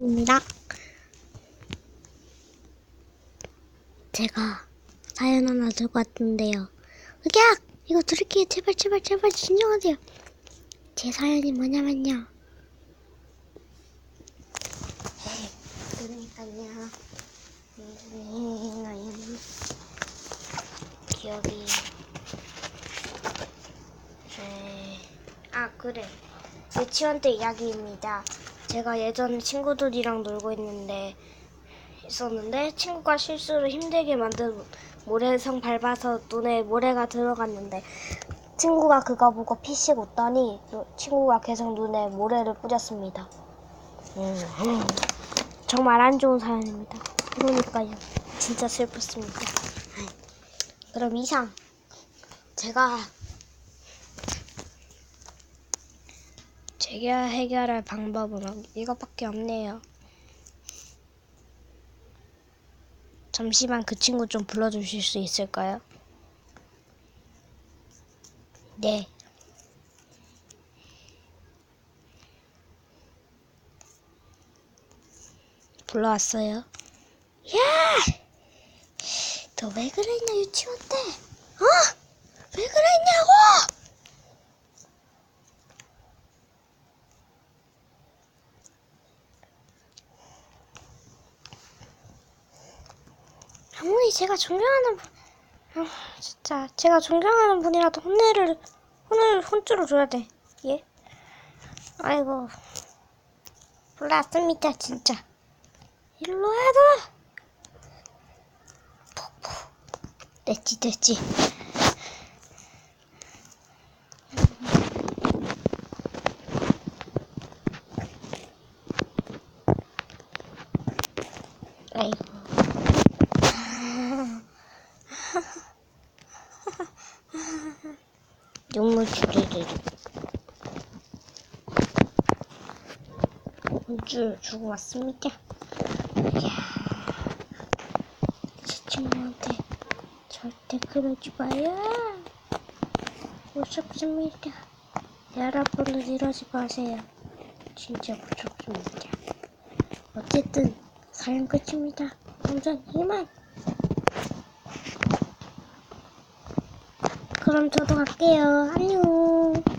입니다. 제가 사연 하나 들고 왔는데요. 흑약! 이거 들을게요. 제발, 제발, 제발, 진정하세요. 제 사연이 뭐냐면요. 네, 그러니까요. 음, 기억이. 네. 아, 그래. 유치원 때 이야기입니다. 제가 예전에 친구들이랑 놀고 있는데 있었는데 친구가 실수로 힘들게 만든 모래성 밟아서 눈에 모래가 들어갔는데 친구가 그거 보고 피식 웃더니 또 친구가 계속 눈에 모래를 뿌렸습니다. 음, 정말 안 좋은 사연입니다. 그러니까요. 진짜 슬펐습니다. 그럼 이상 제가 제가 해결할 방법은 이것밖에 없네요. 잠시만 그 친구 좀 불러주실 수 있을까요? 네. 불러왔어요. 야! 너 왜 그랬냐 유치원 때? 어? 왜 그랬냐고? 아무리 제가 존경하는 분, 아, 진짜 제가 존경하는 분이라도 혼내를 혼을 혼쭐을 줘야 돼. 예? 아이고 몰랐습니다 진짜. 일로 와도 푹푹 됐지 됐지. 아이고. 눈물 주르르 혼줄 주고 왔습니다. 이야, 제 친구한테 절대 그러지 마요. 무섭습니다. 여러분은 이러지 마세요. 진짜 무섭습니다. 어쨌든 사연 끝입니다. 완전 이만. 그럼 저도 갈게요. 안녕.